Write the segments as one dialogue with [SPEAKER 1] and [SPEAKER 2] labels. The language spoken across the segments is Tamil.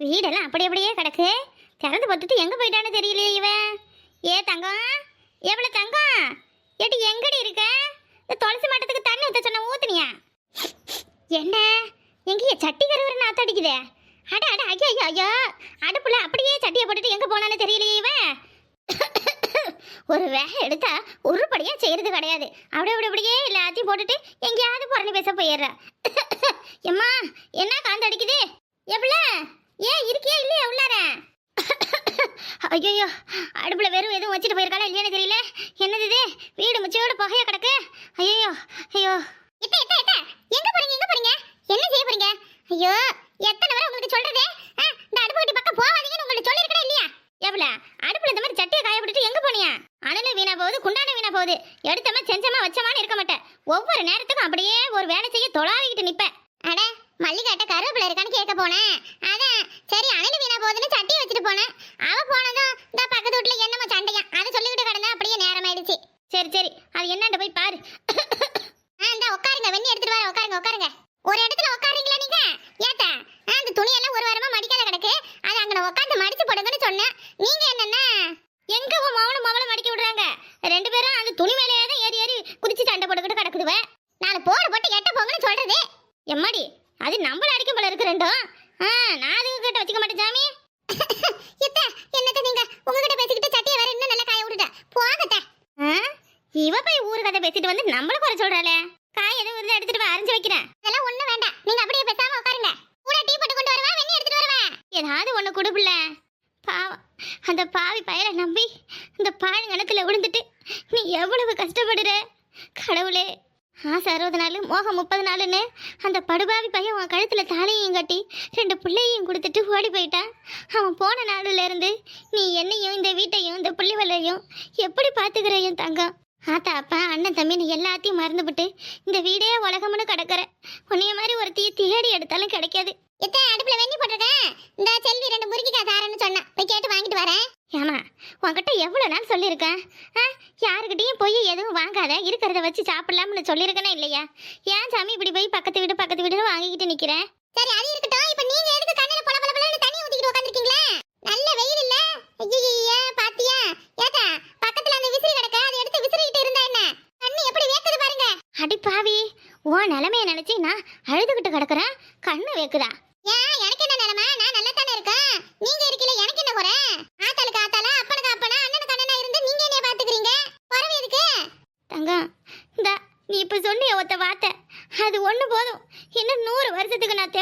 [SPEAKER 1] வீடெல்லாம் அப்படி அப்படியே கிடக்கு. திறந்து பார்த்துட்டு எங்கே போயிட்டான்னு தெரியலையே இவன் ஏ தங்கம் எவ்வளோ தங்கம்? ஏடி எங்கடி இருக்க? இந்த துளசி மாட்டத்துக்கு தண்ணி ஊற்ற சொன்ன ஊத்துனியா? என்ன? எங்கேயே சட்டி கருவறை நாத்த அடிக்குதே. அட அட ஐயோ ஐயோ ஐயா. அடுப்புல அப்படியே சட்டியை போட்டுட்டு எங்கே போனான்னு தெரியலையே இவன் ஒரு வேலை எடுத்தா உருப்படியாக செய்யறது கிடையாது. அப்படி அப்படி அப்படியே எல்லாத்தையும் போட்டுட்டு எங்கேயாவது புறணி பேச போயிடுற. எம்மா என்ன காந்த அடிக்குது? எவ்வளோ ஏன் இருக்கியா இல்லையா உள்ளார? ஐயோ அடுப்புல வெறும் எதுவும் வச்சுட்டு போயிருக்காளா இல்லையானு தெரியல. என்னது இது? வீடு முச்சையோட புகையா கிடக்கு? ஐயோ ஐயோ இத்த இத்த இத்த எங்க போறீங்க எங்க போறீங்க? என்ன செய்ய போறீங்க? ஐயோ எத்தனை வரை உங்களுக்கு சொல்றது? இந்த அடுப்பு கட்டி பக்கம் போவாதீங்கன்னு உங்களுக்கு சொல்லிருக்கேன் இல்லையா? எவ்வளோ? அடுப்புல இந்த மாதிரி சட்டியை காய போட்டுட்டு எங்க போனியா அனலும் வீணா போகுது குண்டான வீணா போகுது. எடுத்தமா செஞ்சமா வச்சமான்னு இருக்க மாட்டேன். ஒவ்வொரு நேரத்துக்கும் அப்படியே ஒரு வேலை செய்ய தொழாவிக்கிட்டு நிப்பேன். அட மல்லிகாட்ட கருவேப்பிலை இருக்கான்னு கேட்க போனேன். அதான் சரி அனல் வீணா போகுதுன்னு சட்டி வச்சுட்டு போனேன். அவ போனதும் இந்த பக்கத்து வீட்டுல என்னமோ சண்டையா? அதை சொல்லிக்கிட்டு கிடந்தா அப்படியே நேரம் ஆயிடுச்சு சரி சரி அது என்னண்ட போய் பாரு. ஆ இந்த உட்காருங்க வெண்ணி எடுத்துட்டு வர உட்காருங்க உட்காருங்க. ஒரு இடத்துல உட்காருங்களா நீங்க? ஏத்த ஆ, அந்த துணி எல்லாம் ஒரு வாரமா மடிக்காத கிடக்கு. அது அங்க உட்காந்து மடிச்சு போடுங்கன்னு சொன்னேன். நீங்க என்னன்னா? எங்க மவனும் மவளும் மடிக்க விடுறாங்க? ரெண்டு பேரும் அந்த துணி மேல தான் ஏறி ஏறி குதிச்சு சண்டை போட்டுக்கிட்டு கிடக்குதுவ நாலு போடு போட்டு எட்ட போங்கன்னு சொல்றது எம்மாடி அது நம்மள அடிக்கும் போல இருக்கு ரெண்டும் ஆ நான் அது கிட்ட வச்சுக்க மாட்டேன் சாமி எத்த என்னத்த நீங்க உங்ககிட்ட பேசிக்கிட்டு சட்டியை வேற இன்னும் நல்லா காய விட்டுட்ட போகத்த இவ போய் ஊரு கதை பேசிட்டு வந்து நம்மள குறை சொல்றாளே காய் எதுவும் இருந்தா எடுத்துட்டு வா அரைஞ்சு வைக்கிறேன் அதெல்லாம் ஒண்ணும் வேண்டாம் நீங்க அப்படியே பேசாம உட்காருங்க கூட டீ போட்டு கொண்டு வரவா வெண்ணி எடுத்துட்டு வரவா ஏதாவது ஒன்று கொடுப்புல பாவம். அந்த பாவி பயலை நம்பி அந்த பாழ் கணத்துல விழுந்துட்டு நீ எவ்வளவு கஷ்டப்படுற? கடவுளே. ஆசை அறுபது நாள் மோகம் முப்பது நாளுன்னு அந்த படுபாவி பையன் உன் கழுத்தில் தாலியையும் கட்டி ரெண்டு பிள்ளையும் கொடுத்துட்டு ஓடி போயிட்டான் அவன் போன நாளுலேருந்து நீ என்னையும் இந்த வீட்டையும் இந்த பிள்ளைகளையும் எப்படி பார்த்துக்கிற என் தங்கம்? ஆத்தா அப்பா அண்ணன் தம்பின்னு எல்லாத்தையும் மறந்துபிட்டு இந்த வீடே உலகம்னு கிடக்குற. உன்னைய மாதிரி ஒருத்திய தேடி எடுத்தாலும் கிடைக்காது. எத்தனை அடுப்புல வெண்ணி போட்டிருக்கேன் இந்த செல்வி ரெண்டு முறுக்கிக்காய் தாரேன்னு சொன்னா போய் கேட்டு வாங்கிட்டு வரேன் ஏமா உன்கிட்ட எவ்வளோ நாள் சொல்லியிருக்கேன். ஆ யாருக்கிட்டேயும் போய் எதுவும் வாங்காத இருக்கிறத வச்சு சாப்பிடலாம்னு சொல்லியிருக்கேனா இல்லையா? ஏன் சாமி இப்படி போய் பக்கத்து வீடு பக்கத்து வீடுன்னு வாங்கிக்கிட்டு நிக்கிறேன் சரி அது இருக்கட்டும். இப்போ நீங்க எதுக்கு கண்ணில் பல பல பலன்னு தண்ணி ஊத்திக்கிட்டு உட்காந்துருக்கீங்களே நல்ல வெயில் இல்ல? ஐயோ பாத்தியா? ஏதா பக்கத்துல அந்த விசிறி கிடக்க. அதை எடுத்து விசிறிக்கிட்டு இருந்தா என்ன? கண்ணு எப்படி வேக்குது பாருங்க. அடி பாவி உன் நிலைமைய நினைச்சு நான் அழுதுகிட்டு கிடக்குறேன். கண்ணு வேக்குதா? ஏன் எனக்கு என்ன நிலமை? நான் நல்லா தானே இருக்கேன். நீங்க இருக்கீங்க எனக்கு என்ன குறை ஆத்தாளுக்கு ஆத்தால அப்பனுக்கு அப்பனா அண்ணனுக்கு அண்ணனா இருந்து நீங்க என்ன பாத்துக்கிறீங்க குறவு எதுக்கு தங்கம் இந்த நீ இப்ப சொன்னிய ஒத்த வார்த்தை அது ஒண்ணு போதும் இன்னும் நூறு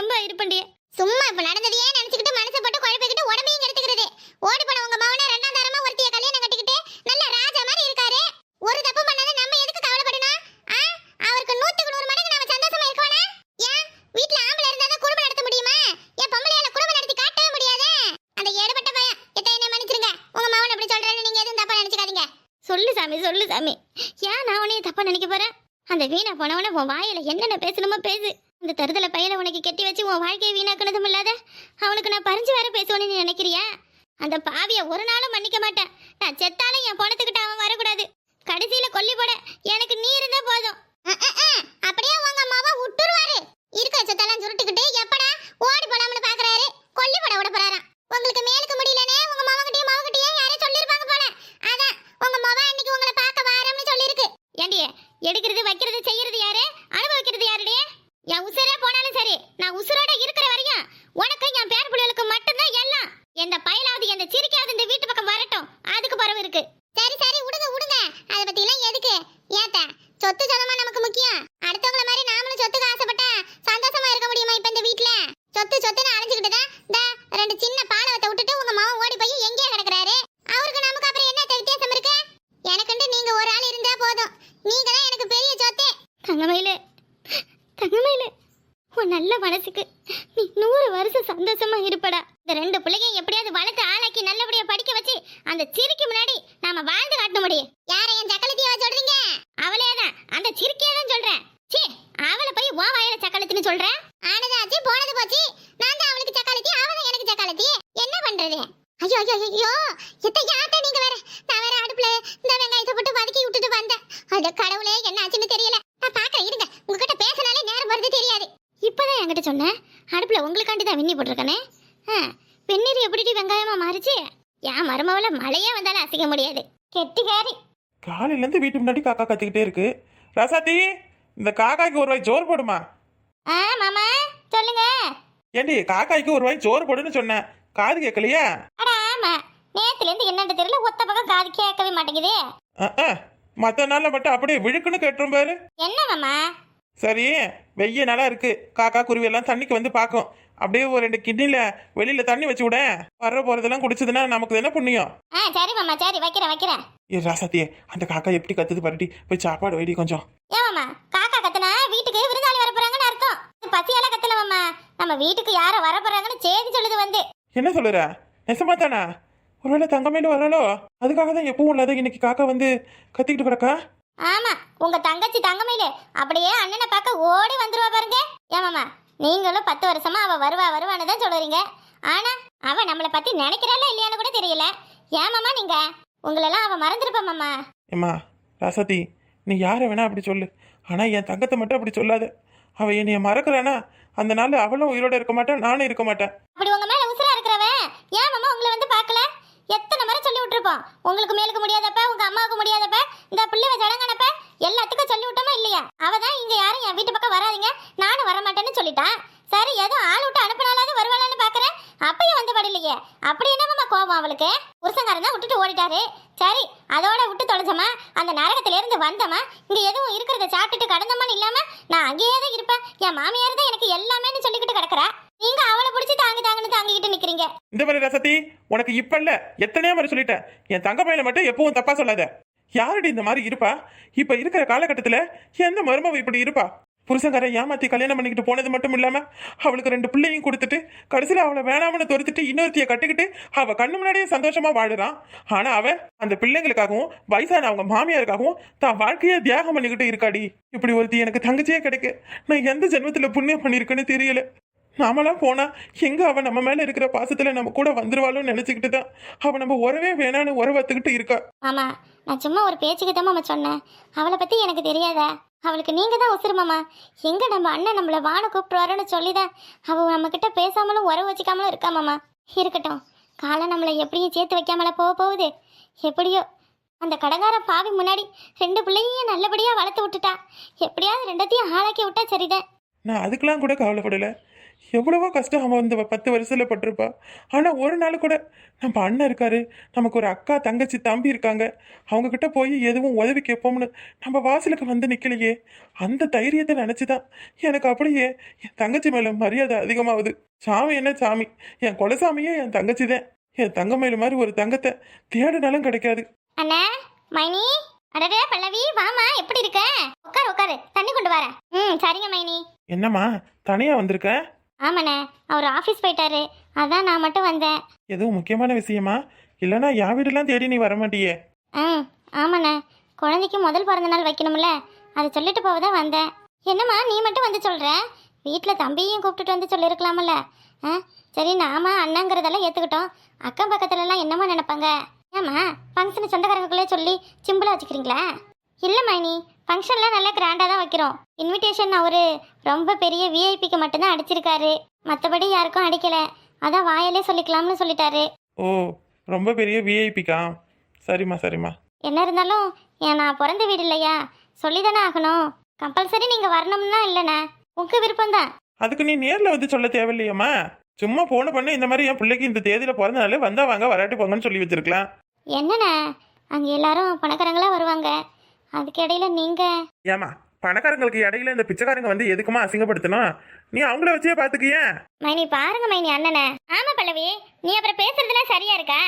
[SPEAKER 1] ரொம்ப இது தெம்பா சும்மா இப்ப நடந்ததையே நினைச்சுக்கிட்டு மனசை போட்டு குழப்பிக்கிட்டு உடம்பையும் கெடுத்துக்கிறது. ஓடி போன உங்க மவன ரெண்டாம் தரமா ஒருத்திய கல்யாணம் கட்டிக்கிட்டு நல்ல ராஜா மாதிரி இருக்காரு. ஒரு தப்பு பண்ணாத நம்ம எதுக்கு கவலைப்படணும்? ஆ? அவருக்கு நூத்துக்கு நூறு மடங்கு நாம சந்தோஷமா இருக்கோனா ஏன்? வீட்ல ஆம்பளை இருந்தாதான் குடும்பம் நடத்த முடியுமா? ஏன் பொம்பளையால குடும்பம் நடத்தி காட்டவே முடியாது. அந்த ஏடுபட்ட பையன் எத்த என்ன மன்னிச்சிருங்க. உங்க மவன் அப்படி சொல்றேன்னு நீங்க எதுவும் தப்பா நினைச்சுக்காதீங்க. சொல்லு சாமி சொல்லு சாமி. ஏன் நான் உன்னைய தப்பா நினைக்க போறேன்? அந்த வீணா போனவன உன் வாயில என்னென்ன பேசணுமோ பேசு. இந்த தருதலை பையல உனக்கு கெட்டி வச்சு உன் வாழ்க்கையை வீணாக்கினதும் இல்லாத அவனுக்கு நான் பறிஞ்சு வேற பேசுவேன்னு நீ நினைக்கிறியா? அந்த பாவியை ஒரு நாளும் மன்னிக்க மாட்டேன். நான் செத்தாலும் என் பணத்துக்கிட்ட அவன் வரக்கூடாது. கடைசியில கொல்லி போட எனக்கு நீ இருந்தா போதும். அப்படியே உங்க அம்மாவை விட்டுருவாரு. இருக்க சொத்தெல்லாம் சுருட்டுக்கிட்டு எப்படா ஓடி போலாம்னு பாக்குறாரு. கொல்லி போட விட போறாராம். உங்களுக்கு மேலுக்கு முடியலனே உங்க மாவகிட்டயும் மாவகிட்டயும் யாரையும் சொல்லிருப்பாங்க போல. அதான் உங்க மவ அன்னைக்கு உங்களை பார்க்க வாரம்னு சொல்லிருக்கு ஏண்டியே எடுக்கிறது வைக்கிறது செய்யறது யாரு அனுபவிக்கிறது யாருடைய என் உசுரே போனாலும் சரி நான் உசுரோட இருக்கிற வரையும் உனக்கு என் பேர பிள்ளைகளுக்கு மட்டும்தான் எல்லாம் எந்த பயலாவது எந்த சிரிக்காவது இந்த வீட்டு பக்கம் வரட்டும் அதுக்கு பரவு இருக்கு சரி சரி விடுங்க விடுங்க அதை பத்தி எல்லாம் எதுக்கு ஏத்த சொத்து சொந்தமா நமக்கு முக்கியம் அடுத்தவங்கள மாதிரி நாமளும் சொத்துக்கு ஆசைப்பட்டா சந்தோஷமா இருக்க முடியுமா இப்ப இந்த வீட்ல சொத்து சொத்துன்னு அலைஞ்சுக்கிட்டு தான் இந்த ரெண்டு சின்ன பாலவத்தை விட்டுட்டு உங்க மாவன் ஓடி போய் எங்கேயே கிடக்குறாரு அவருக்கு நமக்கு அப்புறம் என்ன வித்தியாசம் இருக்கு எனக்குண்டு நீங்க ஒரு ஆள் இருந்தா போதும் நீங்க தான் எனக்கு பெரிய சொத்து தங்கமயிலே தங்கமயிலே உன் நல்ல மனசுக்கு. நீ நூறு வருஷம் சந்தோஷமா இருப்படா. இந்த ரெண்டு பிள்ளைங்க எப்படியாவது வளர்த்து ஆளாக்கி நல்லபடியா படிக்க வச்சு அந்த சிரிக்கு முன்னாடி நாம வாழ்ந்து காட்ட முடியும். யார என் சக்கலத்தியா சொல்றீங்க? அவளே தான் அந்த சிரிக்கியே தான் சொல்றேன். சீ அவளை போய் உன் வாயில சக்கலத்தின்னு சொல்றேன் ஆனதாச்சு போனது போச்சு. நான் தான் அவளுக்கு சக்கலத்தி அவ எனக்கு சக்கலத்தி. என்ன பண்றது? ஐயோ ஐயோ ஐயோ. எத்த யாத்த நீங்க வேற? நான் வேற அடுப்புல இந்த வெங்காயத்தை போட்டு வதக்கி விட்டுட்டு வந்தேன். அது கடவுளே என்ன ஆச்சுன்னு தெரியல நான் பாக்க இருங்க உங்ககிட்ட பேசினாலே நேரம் வருது தெரியாது இப்பதான் என்கிட்ட சொன்னேன். அடுப்புல உங்களுக்காண்டி தான் விண்ணி போட்டிருக்கனே. பின்னீர் எப்படி வெங்காயமா மாறிச்சு? என் மருமவள மழையே வந்தாலும் அசைக்க முடியாது. கெட்டிக்காரி
[SPEAKER 2] காலையிலேருந்து வீட்டு முன்னாடி காக்கா கத்திக்கிட்டே இருக்கு. ராசாத்தி இந்த காக்காய்க்கு ஒரு வாய் சோறு போடுமா?
[SPEAKER 1] ஆ மாமா சொல்லுங்க.
[SPEAKER 2] ஏண்டி காக்காய்க்கு ஒரு வாய் சோறு போடுன்னு சொன்னேன். காது கேட்கலையா?
[SPEAKER 1] அட ஆமா. நேத்துல இருந்து என்னன்னு தெரியல ஒத்த பக்கம் காது கேட்கவே மாட்டேங்குது.
[SPEAKER 2] மற்ற நாளில் மட்டும் அப்படியே விழுக்குன்னு கேட்டுரும் பாரு.
[SPEAKER 1] என்ன மாமா?
[SPEAKER 2] சரி வெய்ய நல்லா இருக்கு. காக்கா குருவி எல்லாம் தண்ணிக்கு வந்து பார்க்கும். அப்படியே ஒரு ரெண்டு கிண்ணில வெளியில தண்ணி வச்சு விட. வர்ற போறதெல்லாம் குடிச்சதுன்னா நமக்கு என்ன புண்ணியம்?
[SPEAKER 1] ஆ சரி மாமா சரி வைக்கிறேன் வைக்கிறேன்.
[SPEAKER 2] ஏ ராசாத்தியே அந்த காக்கா எப்படி கத்துது பரட்டி போய் சாப்பாடு வைடி கொஞ்சம்.
[SPEAKER 1] ஏன் மாமா காக்கா கத்துனா வீட்டுக்கு விருந்தாளி வர போறாங்கன்னு அர்த்தம். பசியால கத்தல மாமா. நம்ம வீட்டுக்கு யார வர போறாங்கன்னு செய்தி சொல்லுது வந்து.
[SPEAKER 2] என்ன சொல்லுற? நெசமா தானா? ஒருவேளை தங்கமேல வரலோ அதுக்காக தான் எப்பவும் இல்லாத இன்னைக்கு காக்கா வந்து கத்திக்கிட்டு கிடக்கா?
[SPEAKER 1] ஆமா உங்க தங்கச்சி தங்கமையில. அப்படியே அண்ணனை பார்க்க ஓடி வந்துருவா பாருங்க. ஏன் மாமா நீங்களும் பத்து வருஷமா அவ வருவா வருவான்னு தான் சொல்லுறீங்க ஆனா அவ நம்மளை பத்தி நினைக்கிறாளா இல்லையான்னு கூட தெரியல. ஏன் மாமா நீங்க உங்களெல்லாம் அவ மறந்துருப்பா மாமா.
[SPEAKER 2] ஏம்மா ராசாத்தி நீ யாரை வேணா அப்படி சொல்லு. ஆனா என் தங்கத்தை மட்டும் அப்படி சொல்லாத. அவ என்னைய மறக்கறானா அந்த நாள் அவளும் உயிரோட இருக்க மாட்டேன் நானும் இருக்க மாட்டேன்.
[SPEAKER 1] அப்படி உங்க மேல உசுரா இருக்கிறவன் ஏன் மாமா உங்களை வந்து பார்க்கல? எத்தனை முறை சொல்லி விட்டுருப்போம்? உங்களுக்கு மேலுக்கு முடியாதப்ப உங்க அம்மாவுக்கு முடியாதப்ப இந்த பிள்ளைவ ஜடங்கனப்ப எல்லாத்துக்கும் சொல்லி விட்டோமா இல்லையா? அவ தான் இங்க யாரும் என் வீட்டு பக்கம் வராதீங்க. நானும் வர மாட்டேன்னு சொல்லிட்டான். சரி ஏதோ ஆள் விட்டு அனுப்பினாலாவது வருவாளான்னு பாக்குறேன். அப்பயும் வந்து படலையே. அப்படி என்னமா கோபம் அவளுக்கு? புருஷங்காரன் தான் விட்டுட்டு ஓடிட்டாரு. சரி அதோட விட்டு தொலைச்சமா அந்த நரகத்துல இருந்து வந்தமா? இங்க எதுவும் இருக்கிறத சாப்பிட்டுட்டு கடந்தமான்னு இல்லாம நான் அங்கேயே தான் இருப்பேன். என் மாமியார் தான் எனக்கு எல்லாமேன்னு சொல்லிக்கிட்டு கிடக்குறா. நீங்க அவளை பிடிச்சி தாங்கி தாங்கன்னு தாங்கிக்கிட்டு நிக்கிறீங்க.
[SPEAKER 2] இந்த மாதிரி ரசத்தி உனக்கு இப்ப இல்ல எத்தனையோ மாதிரி சொல்லிட்டேன். என் தங்க பையனை மட்டும் எப்பவும் தப்பா சொல்லாத. யாரடி இந்த மாதிரி இருப்பா? இப்ப இருக்கிற காலகட்டத்துல எந்த மருமவ இப்படி இருப்பா? புருஷங்காரன் ஏமாத்தி கல்யாணம் பண்ணிக்கிட்டு போனது மட்டும் இல்லாம அவளுக்கு ரெண்டு பிள்ளையும் கொடுத்துட்டு கடைசியில அவளை வேணாம்னு துரத்துட்டு இன்னொருத்திய கட்டிக்கிட்டு அவ கண்ணு முன்னாடியே சந்தோஷமா வாழுறான். ஆனா அவ அந்த பிள்ளைங்களுக்காகவும் வயசான அவங்க மாமியாருக்காகவும் தான் வாழ்க்கையை தியாகம் பண்ணிக்கிட்டு இருக்காடி. இப்படி ஒருத்தி எனக்கு தங்கச்சியே கிடைக்கு. நான் எந்த ஜென்மத்துல புண்ணியம் பண்ணிருக்கேன்னு தெரியல. நாமெல்லாம் போனா எங்க அவ நம்ம மேல இருக்கிற பாசத்துல நம்ம கூட வந்துருவாளோன்னு நினைச்சுக்கிட்டு தான் அவ நம்ம உறவே வேணான்னு உறவத்துக்கிட்டு இருக்கா.
[SPEAKER 1] மாமா நான் சும்மா ஒரு பேச்சுக்கு தான் மாமா சொன்னேன். அவளை பத்தி எனக்கு தெரியாதா? அவளுக்கு நீங்க தான் உசுரு மாமா. எங்க நம்ம அண்ணன் நம்மள வான கூப்பிட்டுவாருன்னு சொல்லிதான் அவ நம்ம கிட்ட பேசாமலும் உறவு வச்சுக்காமலும் இருக்கா மாமா? இருக்கட்டும். காலம் நம்மளை எப்படியும் சேர்த்து வைக்காமல போக போகுது? எப்படியோ. அந்த கடங்கார பாவி முன்னாடி ரெண்டு பிள்ளையும் நல்லபடியா வளர்த்து விட்டுட்டா. எப்படியாவது ரெண்டத்தையும் ஆளாக்கி விட்டா சரிதான்.
[SPEAKER 2] நான் அதுக்கெல்லாம் கூட கவலைப்படல. எவ்வளவோ கஷ்டம் அவன் இந்த பத்து வருஷத்துல பட்டிருப்பா. ஆனா ஒரு நாள் கூட நம்ம அண்ணன் இருக்காரு. நமக்கு ஒரு அக்கா தங்கச்சி தம்பி இருக்காங்க. அவங்க கிட்ட போய் எதுவும் உதவி கேட்போம்னு நம்ம வாசலுக்கு வந்து நிக்கலையே. அந்த தைரியத்தை நினைச்சுதான் எனக்கு அப்படியே என் தங்கச்சி மேல மரியாதை அதிகமாகுது. சாமி என்ன சாமி? என் குலசாமியே என் தங்கச்சி தான் என் தங்க மேல மாதிரி ஒரு தங்கத்தை தேடினாலும் கிடைக்காது.
[SPEAKER 1] அண்ணா மைனி? அடடே பல்லவி வாமா எப்படி இருக்க? உட்காரு உட்காரு. தண்ணி கொண்டு வரேன். ம் சரிங்க மைனி.
[SPEAKER 2] என்னம்மா தனியா வந்திருக்க?
[SPEAKER 1] ஆமாண்ணே அவர் ஆஃபீஸ் போயிட்டாரு. அதான் நான் மட்டும் வந்தேன்.
[SPEAKER 2] எதுவும் முக்கியமான விஷயமா? இல்லைன்னா என் வீடெல்லாம் தேடி நீ வர மாட்டியே.
[SPEAKER 1] ம் ஆமாண்ணே. குழந்தைக்கு முதல் பிறந்த நாள் வைக்கணும்ல அதை சொல்லிட்டு போக தான் வந்தேன். என்னம்மா நீ மட்டும் வந்து சொல்கிற வீட்டில் தம்பியையும் கூப்பிட்டுட்டு வந்து சொல்லியிருக்கலாமல்ல ஆ சரி நாம அண்ணங்கிறதெல்லாம் ஏற்றுக்கிட்டோம் அக்கம் பக்கத்துலலாம் என்னம்மா நினைப்பாங்க? ஏம்மா ஃபங்க்ஷன் சொந்தக்காரங்களுக்குள்ளே சொல்லி சிம்பிளாக வச்சுக்கிறீங்களா? இல்லை மைனி ஃபங்க்ஷன்லாம் நல்லா கிராண்டாக தான் வைக்கிறோம். இன்விடேஷன் அவரு ரொம்ப பெரிய விஐபிக்கு மட்டும்தான் அடிச்சிருக்காரு. மற்றபடி யாருக்கும் அடிக்கலை. அதான் வாயிலே சொல்லிக்கலாம்னு சொல்லிட்டாரு.
[SPEAKER 2] ஓ ரொம்ப பெரிய விஐபிக்கா சரிம்மா சரிம்மா.
[SPEAKER 1] என்ன இருந்தாலும் ஏன் நான் பிறந்த வீடு இல்லையா? சொல்லி தானே ஆகணும். கம்பல்சரி நீங்கள் வரணும்னா இல்லைண்ணே. உங்கள் விருப்பம் தான்
[SPEAKER 2] அதுக்கு நீ நேர்ல வந்து சொல்ல தேவையில்லையம்மா. சும்மா போன பண்ண இந்த மாதிரி என் பிள்ளைக்கு இந்த தேதியில பிறந்த நாள் வந்தா வாங்க வராட்டி போங்கன்னு சொல்லி வச்சிருக்கலாம்.
[SPEAKER 1] என்னண்ணே? அங்கே எல்லாரும் பணக்காரங்களா வருவாங்க. அதுக்கு இடையில நீங்கள்
[SPEAKER 2] ஏமா பணக்காரங்களுக்கு இடையில இந்த பிச்சைக்காரங்க வந்து எதுக்குமா அசிங்கப்படுத்தணும்? நீ அவங்கள வச்சே பாத்துக்கிய.
[SPEAKER 1] மைனி பாருங்க மைனி அண்ணனை. ஆமா பல்லவி நீ அப்புறம் பேசுறதுலாம் சரியா இருக்கா?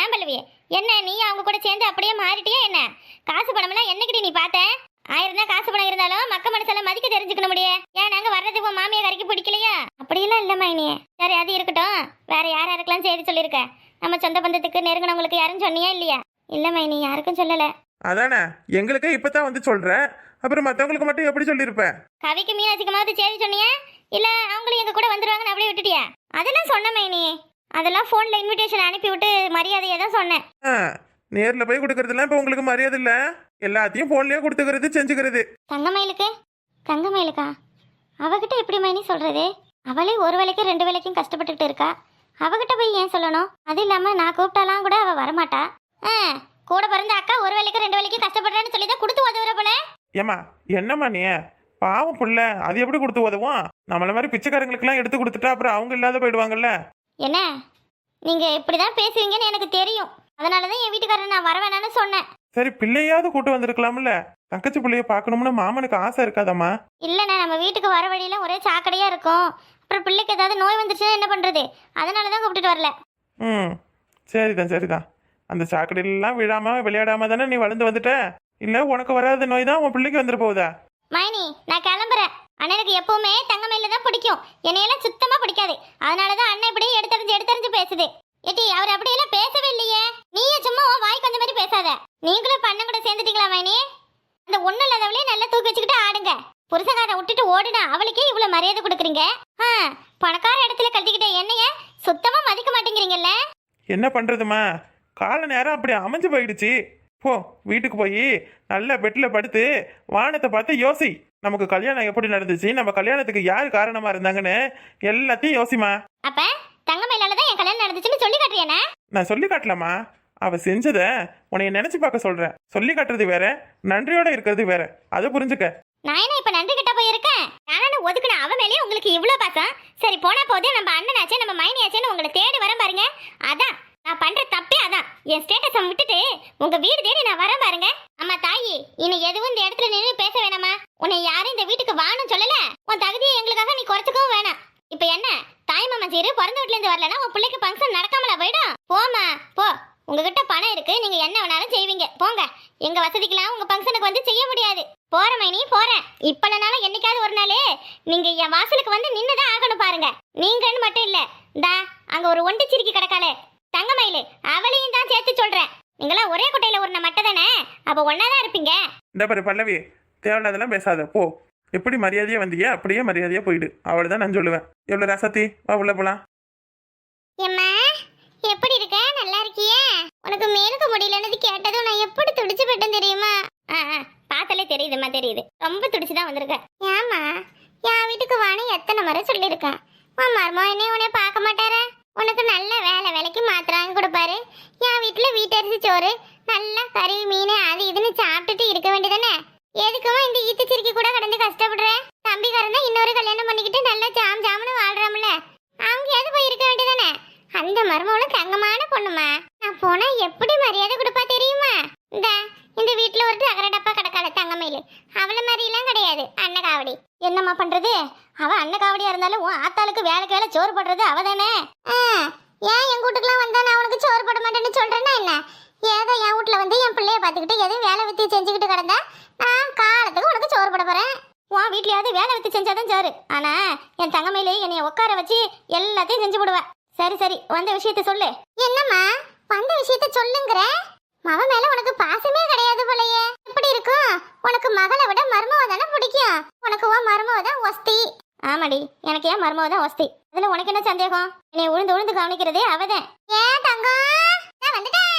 [SPEAKER 1] ஏன் பல்லவி என்ன நீ அவங்க கூட சேர்ந்து அப்படியே மாறிட்டியா என்ன? காசு பணமெல்லாம் என்னைக்கிட்ட நீ பார்த்த? ஆயிரம் தான் காசு பணம் இருந்தாலும் மக்க மனசெல்லாம் மதிக்க தெரிஞ்சுக்கணும் முடியே. ஏன் நாங்க வர்றதுக்கு உன் மாமியா கறிக்கு பிடிக்கலையா? அப்படியெல்லாம் இல்ல மைனி. சரி அது இருக்கட்டும். வேற யார் யாருக்கெல்லாம் செய்தி சொல்லியிருக்க. நம்ம சொந்த பந்தத்துக்கு நெருங்கினவங்களுக்கு யாரும் சொன்னியா இல்லையா? இல்ல மைனி யாருக்கும் சொல்லல.
[SPEAKER 2] அதானே? எங்களுக்கே இப்பதான் வந்து சொல்ற. அப்புறம் மத்தவங்களுக்கு மட்டும் எப்படி சொல்லியிருப்ப
[SPEAKER 1] கவிக்கு மீனாட்சிக்குமாவது செய்தி சொன்னியா? இல்ல அவங்களும் எங்க கூட வந்துருவாங்கன்னு அப்படியே விட்டுட்டியா? அதெல்லாம் சொன்ன மைனி. அதெல்லாம் ஃபோன்ல இன்விடேஷன் அனுப்பி விட்டு மரியாதையை தான் சொன்னேன்.
[SPEAKER 2] ஆ, நேர்ல போய் கொடுக்கறதுலாம் இப்ப உங்களுக்கு மரியாதை இல்ல? எல்லாத்தையும் போன்லயே கொடுத்துக்கிறது செஞ்சுக்கிறது.
[SPEAKER 1] தங்கமயிலுக்கு? தங்கமயிலுக்கா? அவகிட்ட எப்படி மைனி சொல்றது? அவளே ஒரு வேலைக்கு ரெண்டு வேலைக்கும் கஷ்டப்பட்டுக்கிட்டு இருக்கா. அவகிட்ட போய் ஏன் சொல்லணும்? அது இல்லாம நான் கூப்பிட்டாலாம் கூட அவ வரமாட்டா. ஆ, கூட பிறந்த அக்கா ஒரு வேலைக்கு ரெண்டு வேலைக்கு கஷ்டப்படுறேன்னு சொல்லி தான் கொடுத்து உதவுற போல.
[SPEAKER 2] ஏம்மா என்னம்மா நீ? பாவம் புள்ள. அது எப்படி கொடுத்து உதவும்? நம்மள மாதிரி பிச்சைக்காரங்களுக்கெல்லாம் எடுத்து கொடுத்துட்டா அப்புறம் அவங்க இல்லாத போயிடுவாங்கல்ல.
[SPEAKER 1] என்ன? நீங்க இப்படிதான் பேசுவீங்கன்னு எனக்கு தெரியும். அதனாலதான் என் வீட்டுக்காரர் நான் வர வேணாம்னு சொன்னேன்.
[SPEAKER 2] சரி பிள்ளையாவது கூட்டு வந்திருக்கலாம்ல. தங்கச்சி பிள்ளைய பார்க்கணும்னு மாமனுக்கு ஆசை இருக்காதம்மா?
[SPEAKER 1] இல்லைண்ணே நம்ம வீட்டுக்கு வர வழியில ஒரே சாக்கடையா இருக்கும். அப்புறம் பிள்ளைக்கு ஏதாவது நோய் வந்துருச்சுன்னா என்ன பண்றது? அதனாலதான் கூப்பிட்டுட்டு வரல.
[SPEAKER 2] ம். சரிதான் சரிதான். அந்த சாக்கடையிலலாம் விழாம விளையாடாம தானே நீ வளர்ந்து வந்துட்ட? இல்ல உனக்கு வராத நோய் தான் உன் பிள்ளைக்கு வந்துட போகுதா?
[SPEAKER 1] மைனி நான் கிளம்புறேன். அண்ணனுக்கு எப்பவுமே தங்கமயில தான் பிடிக்கும். என்னையெல்லாம் சுத்தமா பிடிக்காது. அதனாலதான் அண்ணன் இப்படி எடுத்தறிஞ்சு எடுத்தறிஞ்சு பேசுது. ஏட்டி அவர் அப்படியெல்லாம் பேசவே இல்லையே. நீயே சும்மா உன் வாய்க்கு வந்த மாதிரி பேசாத. நீங்களும் அண்ணன் கூட சேர்ந்துட்டீங்களா மைனி? அந்த ஒண்ணு இல்லாதவளே நல்லா தூக்கி வச்சுக்கிட்டு ஆடுங்க. புருஷகாரனை விட்டுட்டு ஓடுனா அவளுக்கே இவ்வளவு மரியாதை கொடுக்குறீங்க? பணக்கார இடத்துல கட்டிக்கிட்ட என்னைய சுத்தமா மதிக்க மாட்டேங்கிறீங்கல்ல?
[SPEAKER 2] என்ன பண்றதுமா கால நேரம் அப்படி அமைஞ்சு போயிடுச்சு. போ வீட்டுக்கு போய் நல்ல பெட்டில் படுத்து வானத்தை பார்த்து யோசி. நமக்கு கல்யாணம் எப்படி நடந்துச்சு? நம்ம கல்யாணத்துக்கு யார் காரணமா இருந்தாங்கன்னு எல்லாத்தையும் யோசிமா
[SPEAKER 1] அப்ப தங்கமயிலால தான் என் கல்யாணம் நடந்துச்சுன்னு சொல்லி காட்டுறியானே
[SPEAKER 2] நான் சொல்லி காட்டலாமா அவ செஞ்சத உன்னைய நினைச்சு பார்க்க சொல்றேன். சொல்லி காட்டுறது வேற நன்றியோட இருக்கிறது வேற. அதை புரிஞ்சுக்க.
[SPEAKER 1] நான் என்ன இப்ப நன்றி கிட்ட போயிருக்கேன்? நானும் ஒதுக்குன அவ மேலேயே உங்களுக்கு இவ்வளவு பாசம்? சரி போனா போதே நம்ம அண்ணனாச்சே நம்ம மைனியாச்சேன்னு உங்களை தேடி வரேன் பாருங்க. அதான் நான் பண்ற தப்பே அதான். என் ஸ்டேட்டஸை விட்டுட்டு உங்க வீடு தேடி நான் வரேன் பாருங்க. அம்மா தாயி இனி எதுவும் இந்த இடத்துல நின்று பேச வேணாமா? உன்னை யாரும் இந்த வீட்டுக்கு வான்னு சொல்லல. உன் தகுதியை எங்களுக்காக நீ குறைச்சிக்கவும் வேணாம். இப்ப என்ன? தாய் மாமா சீரு பிறந்த வீட்டுல இருந்து வரலன்னா உன் பிள்ளைக்கு ஃபங்க்ஷன் நடக்காமல போயிடும்? போமா போ. உங்ககிட்ட பணம் இருக்கு. நீங்க என்ன வேணாலும் செய்வீங்க. போங்க. எங்க வசதிக்கெல்லாம் உங்க ஃபங்க்ஷனுக்கு வந்து செய்ய முடியாது. போறேன் மைனி போறேன். இப்ப என்னைக்காவது ஒரு நாள் நீங்க என் வாசலுக்கு வந்து நின்னுதான் ஆகணும் பாருங்க. நீங்கன்னு மட்டும் இல்ல. தா அங்க ஒரு ஒண்டிச்சிருக்கி கிடக்காளே. தங்கமயிலு அவளையும் தான் சேர்த்து சொல்றேன். நீங்களாம் ஒரே குட்டையில ஒரு மட்டை தானே? அப்ப ஒன்னாதான் இருப்பீங்க.
[SPEAKER 2] இந்த பாரு பல்லவி தேவையில்லாதெல்லாம் பேசாத போ. எப்படி மரியாதையா வந்தியே அப்படியே மரியாதையா போயிடு. அவ்வளவுதான் நான் சொல்லுவேன். எவ்வளவு ரசத்தி வா உள்ள போலாம்.
[SPEAKER 1] எம்மா எப்படி இருக்க? நல்லா இருக்கியா? உனக்கு மேலுக்கு முடியலன்னு கேட்டதும் நான் எப்படி துடிச்சு போயிட்டேன் தெரியுமா? பார்த்தாலே தெரியுதும்மா தெரியுது. ரொம்ப துடிச்சு தான் வந்திருக்க. ஏமா என் வீட்டுக்கு வான்னு எத்தனை முறை சொல்லியிருக்கேன். உன் மருமோ என்ன உன்னை பார்க்க மாட்டாரா? உனக்கு நல்ல வேலை வேலைக்கு மாத்திரை கொடுப்பாரு. என் வீட்டில் வீட்டரிசி சோறு நல்லா கறி மீன் அது இதுன்னு சாப்பிட்டுட்டு இருக்க வேண்டியதானே எதுக்குமா இந்த ஈத்து சிரிக்கி கூட கடந்து கஷ்டப்படுற தம்பிக்காரன் தான் இன்னொரு கல்யாணம் பண்ணிக்கிட்டு நல்லா ஜாம் ஜாம்னு வாழ்றாம்ல அங்கேயாவது போய் இருக்க வேண்டியதானே அந்த மருமகளும் தங்கமான பொண்ணுமா நான் போனா எப்படி மரியாதை கொடுப்பா தெரியுமா இந்த இந்த வீட்ல ஒரு தகர டப்பா கிடக்கால தங்கமயிலு அவள மாதிரி எல்லாம் கிடையாது அன்னகாவடி என்னம்மா பண்றது அவ அன்னகாவடியா இருந்தாலும் உன் ஆத்தாளுக்கு வேலைக்கு வேலை சோறு போடுறது அவ தானே ஏன் என் வீட்டுக்குலாம் வந்தா நான் உனக்கு சோறு போட மாட்டேன்னு சொல்றேன்னா என்ன ஏதோ என் வீட்ல வந்து என் பிள்ளைய பார்த்துக்கிட்டு எதுவும் வேலை வித்தி செஞ்சுக்கிட்டு கிடந்தா நான் காலத்துக்கு உனக்கு சோறு போட போகிறேன் உன் வீட்லையாவது வேலை வித்து செஞ்சாதான் சோறு. ஆனா என் தங்கமையிலே என்னைய உட்கார வச்சு எல்லாத்தையும் செஞ்சு விடுவ சரி சரி வந்த விஷயத்த சொல்லு. என்னம்மா? வந்த விஷயத்த சொல்லுங்கிற? மவ மேல உனக்கு பாசமே கிடையாது போலயே. எப்படி இருக்கும்? உனக்கு மகளை விட மருமவ தானே பிடிக்கும். உனக்கு உன் மருமவ தான் ஒஸ்தி. ஆமாடி எனக்கு ஏன் மருமவ தான் ஒஸ்தி. அதுல உனக்கு என்ன சந்தேகம்? என்னை உழுந்து உழுந்து கவனிக்கிறதே அவதான் ஏன் தங்கம்? நான் வந்துட்டேன்.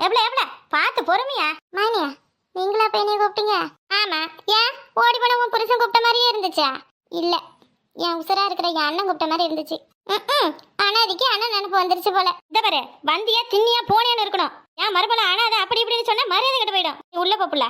[SPEAKER 1] எவ்வளவு எவ்வளவு? பார்த்து பொறுமையா? மானியா நீங்களா போய் என்னைய கூப்பிட்டீங்க? ஆமா. ஏன்? ஓடி போன உன் புருஷன் கூப்பிட்ட மாதிரியே இருந்துச்சா? இல்ல. என் உசரா இருக்கிற என் அண்ணன் கூப்பிட்ட மாதிரி இருந்துச்சு. ம்ம். அனாதைக்கு அண்ணன் நினைப்பு வந்துருச்சு போல. இந்த பாரு வந்தியா திண்ணியா போனேன்னு இருக்கணும். ஏன் மறுபடியும் அனாதை அப்படி இப்படின்னு சொன்னா மரியாதை கிட்ட போயிடும். நீ உள்ள போப்புல